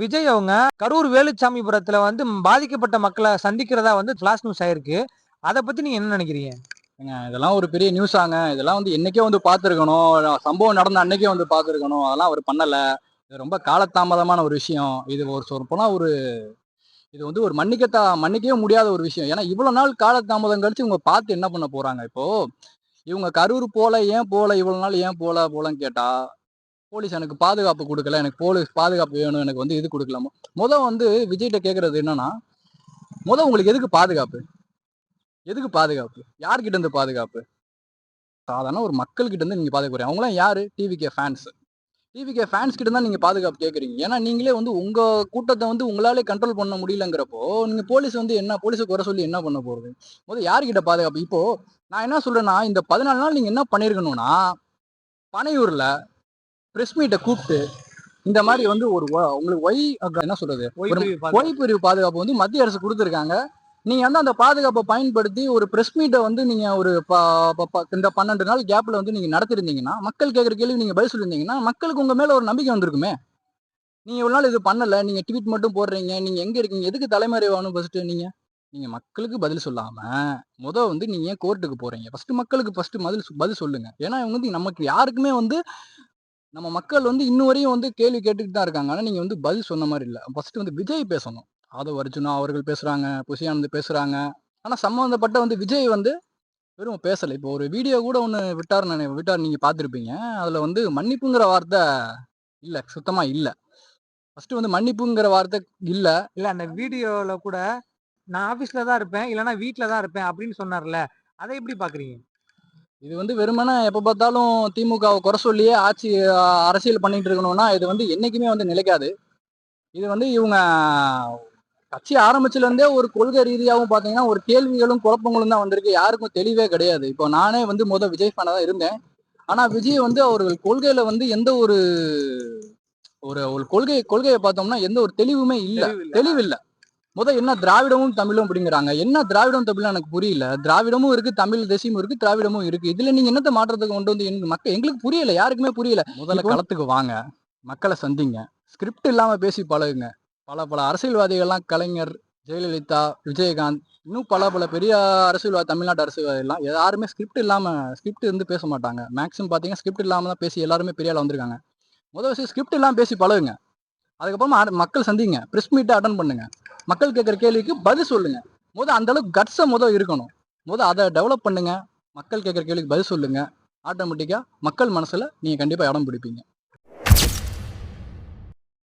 விஜய் அவங்க கரூர் வேலுச்சாமிபுரத்துல வந்து பாதிக்கப்பட்ட மக்களை சந்திக்கிறதா வந்து ஃபிளாஷ் நியூஸ் ஆயிருக்கு. அதை பத்தி நீங்க என்ன நினைக்கிறீங்க? ஏங்க, இதெல்லாம் ஒரு பெரிய நியூஸ் ஆங்க. இதெல்லாம் வந்து என்னைக்கே வந்து பார்த்துருக்கணும். சம்பவம் நடந்த அன்னைக்கே வந்து பார்த்துருக்கணும். அதெல்லாம் அவர் பண்ணல. இது ரொம்ப காலதாமதமான ஒரு விஷயம். இது ஒரு சொற்பனா ஒரு இது வந்து ஒரு மன்னிக்கத்தா மன்னிக்கவே முடியாத ஒரு விஷயம். ஏன்னா இவ்வளவு நாள் காலதாமதம் கழிச்சு இவங்க பார்த்து என்ன பண்ண போறாங்க? இப்போ இவங்க கரூர் போல ஏன் போல இவ்வளவு நாள் ஏன் போல போலன்னு கேட்டா போலீஸ் எனக்கு பாதுகாப்பு கொடுக்கல எனக்கு போலீஸ் பாதுகாப்பு வேணும் எனக்கு வந்து இது கொடுக்கலாமா முத வந்து விஜய்கிட்ட கேட்குறது என்னன்னா முதல் உங்களுக்கு எதுக்கு பாதுகாப்பு? எதுக்கு பாதுகாப்பு? யார்கிட்ட இருந்து பாதுகாப்பு? சாதாரண ஒரு மக்கள்கிட்ட இருந்து நீங்கள் பாதுகாப்பு அவங்களாம் யார்? டிவிகே ஃபேன்ஸ் டிவிகே ஃபேன்ஸ் கிட்ட தான் நீங்கள் பாதுகாப்பு கேட்குறீங்க ஏன்னா நீங்களே வந்து உங்கள் கூட்டத்தை வந்து உங்களாலே கண்ட்ரோல் பண்ண முடியலங்கிறப்போ நீங்கள் போலீஸ் வந்து என்ன போலீஸை குறை சொல்லி என்ன பண்ண போகிறது முதல் யார்கிட்ட பாதுகாப்பு? இப்போது நான் என்ன சொல்கிறேன்னா இந்த பதினாலு நாள் நீங்கள் என்ன பண்ணியிருக்கணும்னா பனையூரில் பிரஸ் மீட்டை கூப்பிட்டு இந்த மாதிரி வந்து ஒரு உங்களுக்கு ஒய் என்ன சொல்றது? ஓய்வு பிரிவு பாதுகாப்பு. வந்து மத்திய அரசு கொடுத்துருக்காங்க. நீங்க வந்து அந்த பாதுகாப்பை பயன்படுத்தி ஒரு பிரஸ் மீட்டை வந்து நீங்க ஒரு இந்த பன்னெண்டு நாள் கேப்ல வந்து நீங்க நடத்திருந்தீங்கன்னா மக்கள் கேட்குற கேள்வி நீங்க பதில் சொல்லியிருந்தீங்கன்னா மக்களுக்கு உங்க மேல ஒரு நம்பிக்கை வந்திருக்குமே. நீங்க இவ்வளவு நாள் இது பண்ணல நீங்க ட்வீட் மட்டும் போடுறீங்க நீங்க எங்க இருக்கீங்க எதுக்கு தலைமறைவானும் ஃபர்ஸ்ட் நீங்க நீங்க மக்களுக்கு பதில் சொல்லாம முத வந்து நீங்க ஏன் கோர்ட்டுக்கு போறீங்க? ஃபர்ஸ்ட் மக்களுக்கு ஃபர்ஸ்ட் பதில் பதில் சொல்லுங்க. ஏன்னா இவங்க வந்து நமக்கு யாருக்குமே வந்து நம்ம மக்கள் வந்து இன்ன வரையும் வந்து கேள்வி கேட்டுக்கிட்டு தான் இருக்காங்க. ஆனால் நீங்கள் வந்து பதில் சொன்ன மாதிரி இல்லை. ஃபர்ஸ்ட் வந்து விஜய் பேசணும். ஆதவ் அர்ஜுனா அவர்கள் பேசுகிறாங்க புசியானந்த் பேசுகிறாங்க ஆனால் சம்மந்தப்பட்ட வந்து விஜய் வந்து வெறும் பேசலை. இப்போ ஒரு வீடியோ கூட ஒன்று விட்டார் நான் விட்டார் நீங்கள் பார்த்துருப்பீங்க. அதில் வந்து மன்னிப்புங்கிற வார்த்தை இல்லை சுத்தமாக இல்லை. ஃபர்ஸ்ட் வந்து மன்னிப்புங்கிற வார்த்தை இல்லை. இல்லை அந்த வீடியோவில் கூட நான் ஆஃபீஸில் தான் இருப்பேன். இல்லைன்னா வீட்டில் தான் இருப்பேன் அப்படின்னு சொன்னார்ல. அதை எப்படி பார்க்குறீங்க? இது வந்து வெறுமனே எப்ப பார்த்தாலும் திமுகவை குறை சொல்லியே ஆட்சி அரசியல் பண்ணிட்டு இருக்கணும்னா இது வந்து என்னைக்குமே வந்து நிலைக்காது. இது வந்து இவங்க கட்சி ஆரம்பிச்சுல இருந்தே ஒரு கொள்கை ரீதியாகவும் பாத்தீங்கன்னா ஒரு கேள்விகளும் குழப்பங்களும் தான் வந்திருக்கு. யாருக்கும் தெளிவே கிடையாது. இப்போ நானே வந்து முத விஜய் ஃபேனா தான் இருந்தேன். ஆனா விஜய் வந்து அவர்கள் கொள்கையில வந்து எந்த ஒரு ஒரு ஒரு கொள்கை கொள்கையை பார்த்தோம்னா எந்த ஒரு தெளிவுமே இல்ல. தெளிவில்ல. தெளிவில்ல முத என்ன திராவிடமும் தமிழும் அப்படிங்கிறாங்க. என்ன திராவிடம் தமிழும் எனக்கு புரியல. திராவிடமும் இருக்கு தமிழ் தேசியமும் இருக்கு திராவிடமும் இருக்கு. இதுல நீங்க என்னத்த மாற்றத்துக்கு கொண்டு வந்து எங்க மக்கள் எங்களுக்கு புரியல யாருக்குமே புரியல. முதல்ல களத்துக்கு வாங்க. மக்களை சந்திங்க. ஸ்கிரிப்ட் இல்லாம பேசி பழகுங்க. பல பல அரசியல்வாதிகள்லாம் கலைஞர் ஜெயலலிதா விஜயகாந்த் இன்னும் பல பல பெரிய அரசியல்வாதி தமிழ்நாட்டு அரசியல்வாதி எல்லாம் யாருமே ஸ்கிரிப்ட் இல்லாம ஸ்கிரிப்ட் இருந்து பேச மாட்டாங்க. மேக்ஸிமம் பாத்தீங்கன்னா ஸ்கிரிப்ட் இல்லாம தான் பேசி எல்லாருமே பெரிய ஆளா வந்திருக்காங்க. முதல் விஷயம் ஸ்கிரிப்ட் இல்லாம பேசி பழகுங்க. அதுக்கப்புறமா மக்கள் சந்திங்க. ப்ரெஸ் மீட்டை அட்டன் பண்ணுங்க. மக்கள் கேட்குற கேள்விக்கு பதில் சொல்லுங்க. முத அந்த அளவுக்கு கட்ஸை முத இருக்கணும். முத அதை டெவலப் பண்ணுங்க. மக்கள் கேட்குற கேள்விக்கு பதில் சொல்லுங்க. ஆட்டோமேட்டிக்காக மக்கள் மனசில் நீங்கள் கண்டிப்பாக இடம் பிடிப்பீங்க.